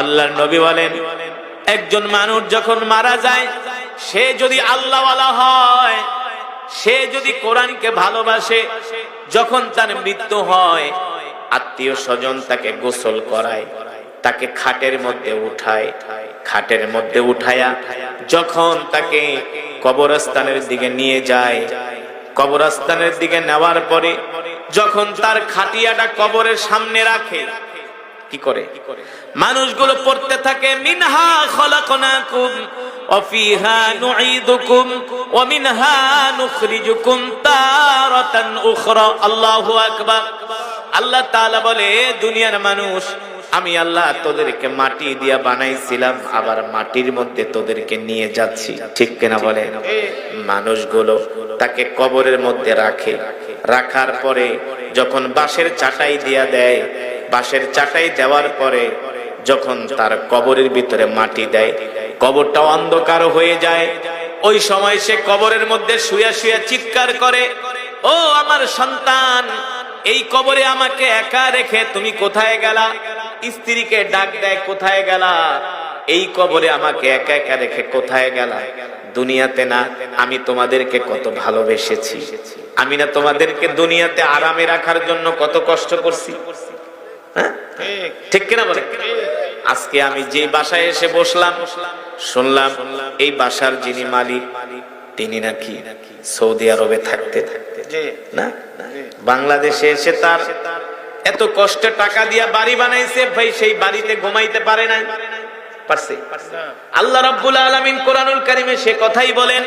আল্লাহর নবী বলেন, একজন মানুষ যখন মারা যায়, সে যদি আল্লাহওয়ালা হয়, সে যদি কোরআনকে ভালোবাসে, যখন তার মৃত্যু হয়, আত্মীয় স্বজন তাকে গোসল করায়, তাকে খাটের মধ্যে উঠায়, খাটের মধ্যে উঠায়া যখন তাকে কবরস্থানের দিকে নিয়ে যায়, কবরস্থানের দিকে নেওয়ার পরে যখন তার খাটিয়াটা কবরের সামনে রাখে কি করে? মানুষগুলো পড়তে থাকে, মিনহা খলাকনাকুম নুঈদুকুম ওয়া মিনহা নুখরিজুকুম তারাতান উখরা। আল্লাহু আকবার। আল্লাহ তাআলা বলে, দুনিয়ার মানুষ, আমি আল্লাহ তোদেরকে মাটি দিয়া বানাইছিলাম, আবার মাটির মধ্যে তোদেরকে নিয়ে যাচ্ছি। ঠিক কিনা বলে? মানুষগুলো তাকে কবরের মধ্যে রাখে। রাখার পরে যখন বাঁশের চাটাই দিয়া দেয় বাঁশের চাটাই দেওয়ার পরে যখন তার কবরের ভিতরে মাটি দেয় কবরটা অন্ধকার হয়ে যায়। ওই সময় সে কবরের মধ্যে শুয়া শুয়া চিৎকার করে, ও আমার সন্তান, এই কবরে আমাকে একা রেখে তুমি কোথায় গেলা? স্ত্রীকে ডাক দেয়, কোথায় গেলা? এই কবরে আমাকে একা একা রেখে কোথায় গেলা? দুনিয়াতে না, আমি তোমাদেরকে কত ভালোবেসেছি। আমি না তোমাদেরকে দুনিয়াতে আরামে রাখার জন্য কত কষ্ট করছি? ঠিক কিনা বলে? আজকে আমি যে বাসায় এসে বসলাম শুনলাম এই বাসার যিনি মালিক তিনি নাকি সৌদি আরবে থাকতে থাকতে না? বাংলাদেশে এসে তার এত কষ্টে টাকা দিয়া বাড়ি বানাইছে ভাই সেই বাড়িতে ঘুমাইতে পারে না পারছে। আল্লাহ রাব্বুল আলামিন কোরআনুল কারীমে সে কথাই বলেন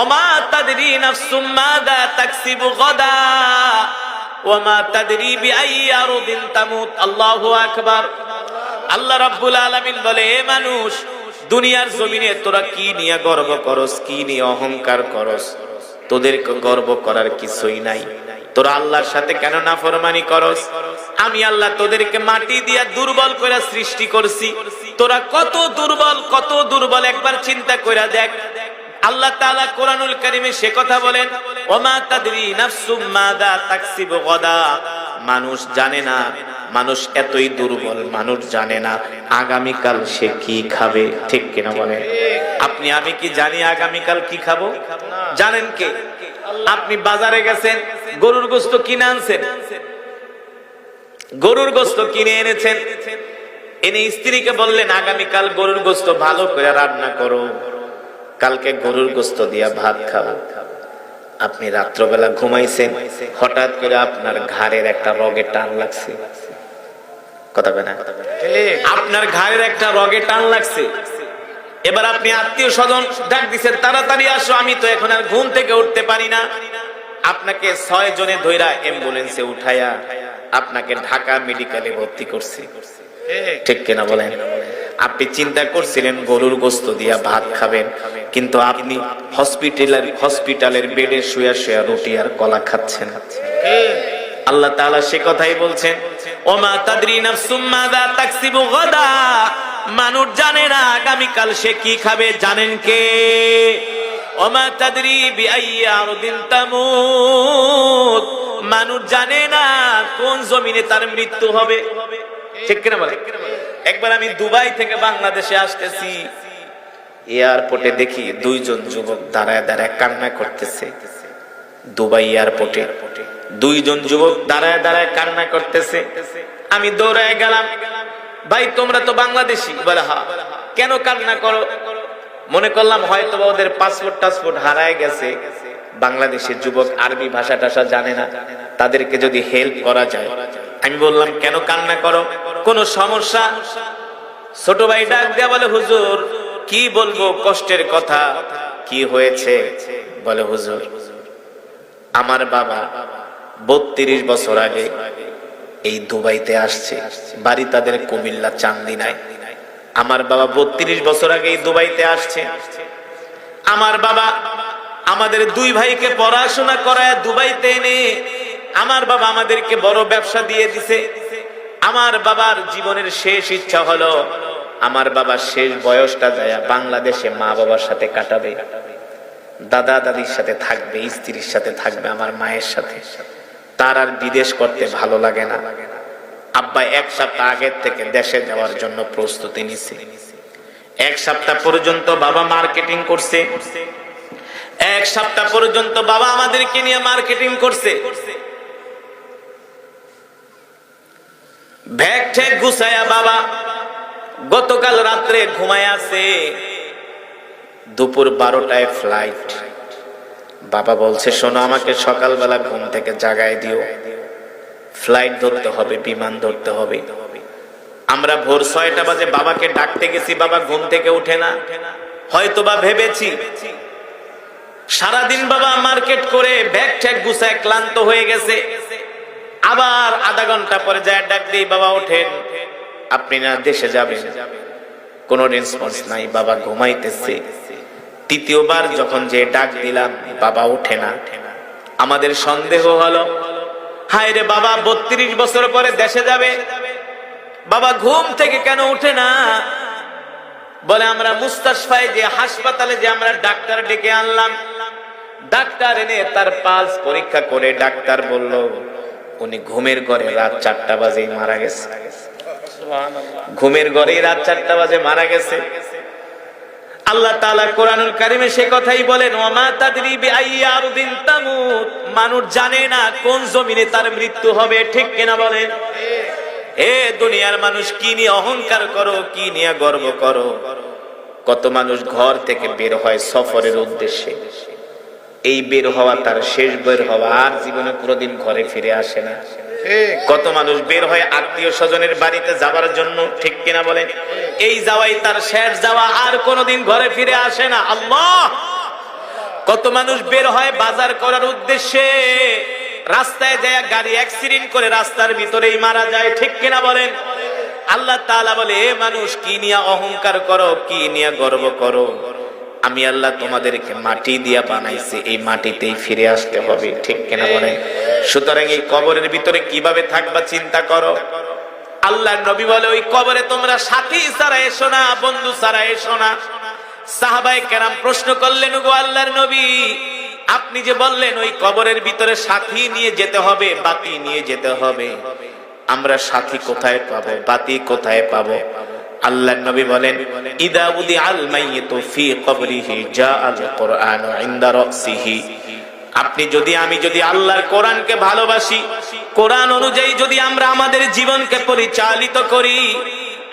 ওমা তাদরি নাফসুম মাদা তাকসিবু গাদা। তাদরি গর্ব করার কিছুই নাই। তোরা আল্লাহর সাথে কেন নাফরমানি করস? আমি আল্লাহ তোদেরকে মাটি দিয়া দুর্বল করে সৃষ্টি করছি। তোরা কত দুর্বল কত দুর্বল একবার চিন্তা করে দেখ। আল্লাহ তাআলা কোরআনুল কারিমে সে কথা বলেন, ওমা তাদরি নাফসুম মাদা গদা। মানুষ জানে না, মানুষ এতই দুর্বল, মানুষ জানে না আগামীকাল সে কি খাবে, ঠিক কিনা বলে আপনি, আমি কি জানি আগামীকাল কি খাব? জানেন কে? আপনি বাজারে গেছেন, গরুর গোস্ত কিনে আনছেন, গরুর গোস্ত কিনে এনেছেন, এনে স্ত্রীকে বললেন, আগামীকাল গরুর গোস্ত ভালো করে রান্না করো। কালকে গরুর গোস্ত দিয়া ভাত খাব। আপনি রাত্রবেলা ঘুমাইছেন, হঠাৎ করে আপনার ঘাড়ের একটা রগে টান লাগছে। কথা না? আপনার ঘাড়ের একটা রগে টান লাগছে। এবার আপনি আত্মীয় স্বজন ডাক দিচ্ছেন তাড়াতাড়ি আসো, আমি তো এখন আর ঘুম থেকে উঠতে পারি না। আপনাকে ছয় জনে ধৈরা অ্যাম্বুলেন্সে উঠায়া আপনাকে ঢাকা মেডিকেলে ভর্তি করছে। ঠিক কিনা বলেন? আপনি চিন্তা করছিলেন গরুর গোস্ত দিয়া ভাত খাবেন। কিন্তু আপনি হসপিটালের হসপিটালের বেডে শুয়া শুয়া রুটি আর কলা খাচ্ছেন। আল্লাহ তাআলা সে কথাই বলছেন, ওমা তাদরি নাফসুম মাযা তাকসিবু গাদা? মানুষ জানে না আগামীকাল সে কি খাবে, জানেন কে? ওমা তাদরি বিআইয়ি আরদিন তামুত? মানুষ জানে না কোন জমিনে তার মৃত্যু হবে। ঠিক কিনা বলে একবার আমি দুবাই থেকে বাংলাদেশে আসতেছি। এয়ারপোর্টে দেখি দুইজন যুবক দাঁড়ায় দাঁড়ায় কান্না করতেছে। দুবাই এয়ারপোর্টে দুইজন যুবক দাঁড়ায় দাঁড়ায় কান্না করতেছে। আমি দৌড়ায় গেলাম, ভাই, তোমরা তো বাংলাদেশি। বলে হা কেন কান্না করো? মনে করলাম হয়তো ওদের পাসপোর্ট টাসপোর্ট হারায় গেছে। বাংলাদেশের যুবক আরবি ভাষা টাষা জানে না। তাদেরকে যদি হেল্প করা যায়। আমি বললাম, কেন কান্না করো? কোন সমস্যা? ছোট ভাই ডাক দেওয়া বলে, হুজুর কি বলব কষ্টের কথা? কি হয়েছে? বলে হুজুর, আমার বাবা বত্রিশ বছর আগে এই দুবাইতে আসছে। বাড়ি তাদের কুমিল্লা চান্দিনায় আমার বাবা বত্রিশ বছর আগে এই দুবাইতে আসছে। আমার বাবা আমাদের দুই ভাইকে পড়াশোনা করায় দুবাইতে এনে আমার বাবা আমাদেরকে বড় ব্যবসা দিয়ে দিছে। আমার বাবার জীবনের শেষ ইচ্ছা হলো আমার বাবার শেষ বয়সটা যায় বাংলাদেশে মা বাবার সাথে কাটাবে। দাদা দাদির সাথে থাকবে, স্ত্রীর সাথে থাকবে, আমার মায়ের সাথে। তার আর বিদেশ করতে ভালো লাগে না। আব্বা এক সপ্তাহ আগের থেকে দেশে যাওয়ার জন্য প্রস্তুতি নিছে। এক সপ্তাহ পর্যন্ত বাবা মার্কেটিং করছে। এক সপ্তাহ পর্যন্ত বাবা আমাদেরকে নিয়ে মার্কেটিং করছে। ব্যাগ ঠ্যাগ গুছায়া বাবা গতকাল রাত্রে ঘুমায় আছে। দুপুর বারোটায় ফ্লাইট বাবা বলছে, শোনো, আমাকে সকালবেলা ঘুম থেকে জাগায় দিও। ফ্লাইট ধরতে হবে, বিমান ধরতে হবে। আমরা ভোর ছয়টা বাজে বাবাকে ডাকতে গেছি, বাবা ঘুম থেকে উঠে না। হয়তো বা ভেবেছি। সারাদিন বাবা মার্কেট করে ব্যাগ ট্যাগ গুছায় ক্লান্ত হয়ে গেছে। আবার আধা ঘণ্টা পরে যায়, ডাক দিই, বাবা ওঠেন। আপনি না দেশে যাবেন। কোনো রেসপন্স নাই, বাবা ঘুমাইতেছে। তৃতীয়বার যখন যে ডাক দিলাম, বাবা ওঠে না। আমাদের সন্দেহ হলো, হায় রে বাবা, বত্রিশ বছর পরে দেশে যাবে। বাবা ঘুম থেকে কেন উঠে না? বলে আমরা মুস্তাশফায় যে হাসপাতালে যে আমরা ডাক্তার ডেকে আনলাম, ডাক্তার এনে তার পালস পরীক্ষা করে ডাক্তার বলল, উনি ঘুমের ঘরে রাত চারটা বাজে মারা গেছে। ঘুমের ঘরে রাত চারটা বাজে, মারা গেছে। আল্লাহ কোরআনুল কারিমে সে কথাই বলেন মানুষ জানে না কোন জমিনে তার মৃত্যু হবে, ঠিক কিনা বলেন? এ দুনিয়ার মানুষ কি নিয়ে অহংকার করো, কি নিয়ে গর্ব করো? কত মানুষ ঘর থেকে বের হয় সফরের উদ্দেশ্যে। এই বের হওয়া তার শেষ বের হওয়া, আর জীবনে কোনোদিন ঘরে ফিরে আসে না। কত মানুষ বের হয় আত্মীয় স্বজনের বাড়িতে যাবার জন্য, ঠিক কিনা বলেন? এই যাওয়াই তার শেষ যাওয়া, আর কোনোদিন ঘরে ফিরে আসে না। আল্লাহ! কত মানুষ বের হয় বাজার করার উদ্দেশ্যে, রাস্তায় যায় গাড়ি অ্যাক্সিডেন্ট করে রাস্তার ভিতরেই মারা যায়, ঠিক কিনা বলেন? আল্লাহ তাআলা বলে, এ মানুষ, কি নিয়ে অহংকার করো, কি নিয়ে গর্ব করো? আমি আল্লাহ তোমাদেরকে মাটি দিয়া বানাইছি, এই মাটিতেই ফিরে আসতে হবে, ঠিক কিনা বলেন? সুতরাং এই কবরের ভিতরে কীভাবে থাকবা চিন্তা করো। আল্লাহ নবী বলে, ওই কবরে তোমরা সাথী ছাড়া এসো না, বন্ধু ছাড়া এসো না। সাহাবাই কেরাম প্রশ্ন করলেন গো আল্লাহর নবী, আপনি যে বললেন ওই কবরের ভিতরে সাথী নিয়ে যেতে হবে, বাতি নিয়ে যেতে হবে, আমরা সাথী কোথায় পাবো, বাতি কোথায় পাবো? আল্লাহ নবী বলেন, ইদা উদি আল মাইয়িতু ফি কবরিহি জা আল ইনদা রাসিহি আপনি যদি, আমি যদি আল্লাহর কোরআনকে ভালোবাসি, কোরআন অনুযায়ী যদি আমরা আমাদের জীবনকে পরিচালিত করি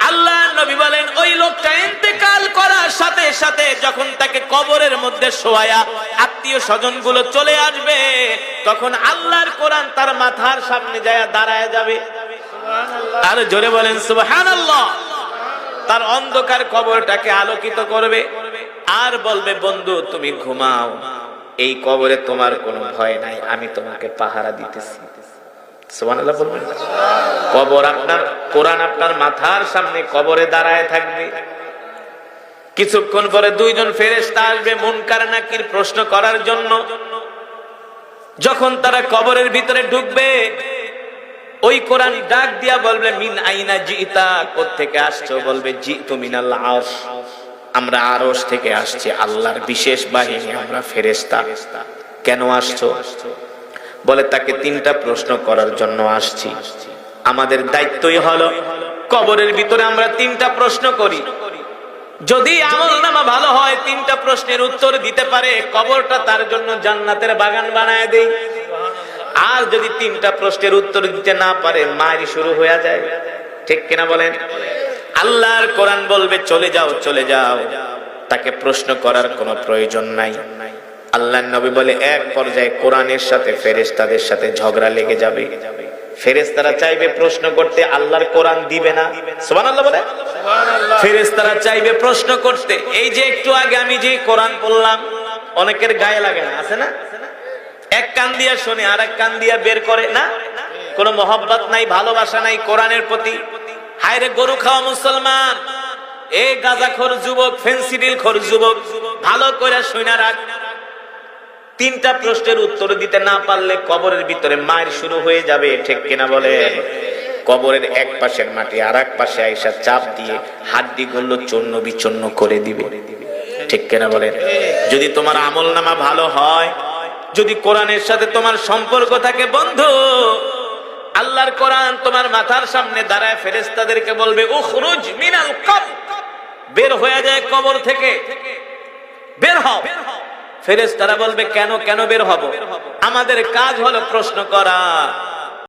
আল্লাহ নবী বলেন, ওই লোকটা ইন্তেকাল করার সাথে সাথে যখন তাকে কবরের মধ্যে শোয়া আত্মীয় স্বজনগুলো চলে আসবে, তখন আল্লাহর কোরআন তার মাথার সামনে যায় দাঁড়ায় যাবে। আর জোরে বলেন, সুবহানাল্লাহ। তার অন্ধকার কবরটাকে আলোকিত করবে। আর বলবে, বন্ধু, তুমি ঘুমাও। এই কবরে তোমার কোনো ভয় নাই, আমি তোমাকে পাহারা দিতেছি। কবর আপনার আপনার মাথার সামনে কবরে দাঁড়ায় থাকবে। কিছুক্ষণ পরে দুইজন আসবে নাকির প্রশ্ন করার জন্য। যখন তারা কবরের ভিতরে ঢুকবে ওই কোরআন ডাক দিয়া বলবে, মিন আইনা জিতা? থেকে আসছো? বলবে জি তুমি আরশ। আমরা আরশ থেকে আসছি, আল্লাহর বিশেষ বাহিনী, আমরা ফেরেশতা। কেন আসছো? বলে, তাকে তিনটা প্রশ্ন করার জন্য আসছি। আমাদের দায়িত্বই হলো, কবরের ভিতরে আমরা তিনটা প্রশ্ন করি। যদি আমল নামা ভালো হয়, তিনটা প্রশ্নের উত্তর দিতে পারে, কবরটা তার জন্য জান্নাতের বাগান বানায় দেই। আর যদি তিনটা প্রশ্নের উত্তর দিতে না পারে মারি শুরু হয়ে যায়। ঠিক কিনা বলেন? আল্লাহর কোরআন বলবে চলে যাও চলে যাও। তাকে প্রশ্ন করার কোনো প্রয়োজন নাই। আল্লাহ নবী বলে এক পর্যায়ে কোরআনের সাথে ফেরেশতাদের সাথে ঝগড়া লেগে যাবে। ফেরেশতারা চাইবে প্রশ্ন করতে আল্লাহর কোরআন দিবে না। সুবহানাল্লাহ বলে? ফেরেশতারা চাইবে প্রশ্ন করতে এই যে একটু আগে আমি যে কোরআন বললাম অনেকের গায়ে লাগে না আছে না? এক কান দিয়া শোনে আর এক কান দিয়া বের করে, না? কোনো মহব্বত নাই, ভালোবাসা নাই কোরআনের প্রতি। হায়রে গরু খাওয়া মুসলমান। এ গাজাখোর যুবক ফেন্সিডিল খোর যুবক, ভালো করে শুনে রাখ। তিনটা প্রশ্নের উত্তর দিতে না পারলে কবরের ভিতরে মায়ের শুরু হয়ে যাবে, ঠিক কিনা বলে? কবরের এক পাশের মাটি আর এক পাশে আইসা চাপ দিয়ে হাড্ডি গুলো চূর্ণ বিচূর্ণ করে দিবে, ঠিক কিনা বলেন যদি তোমার আমল নামা ভালো হয় যদি কোরআনের সাথে তোমার সম্পর্ক থাকে, বন্ধু, আল্লাহর কোরআন তোমার মাথার সামনে দাঁড়ায় ফেরেস্তাদেরকে বলবে, উখরুজ মিনাল কব বের হয়ে যায় কবর থেকে। বের হও। ফেরেস্তারা বলবে, কেন কেন বের হব? আমাদের কাজ হলো প্রশ্ন করা।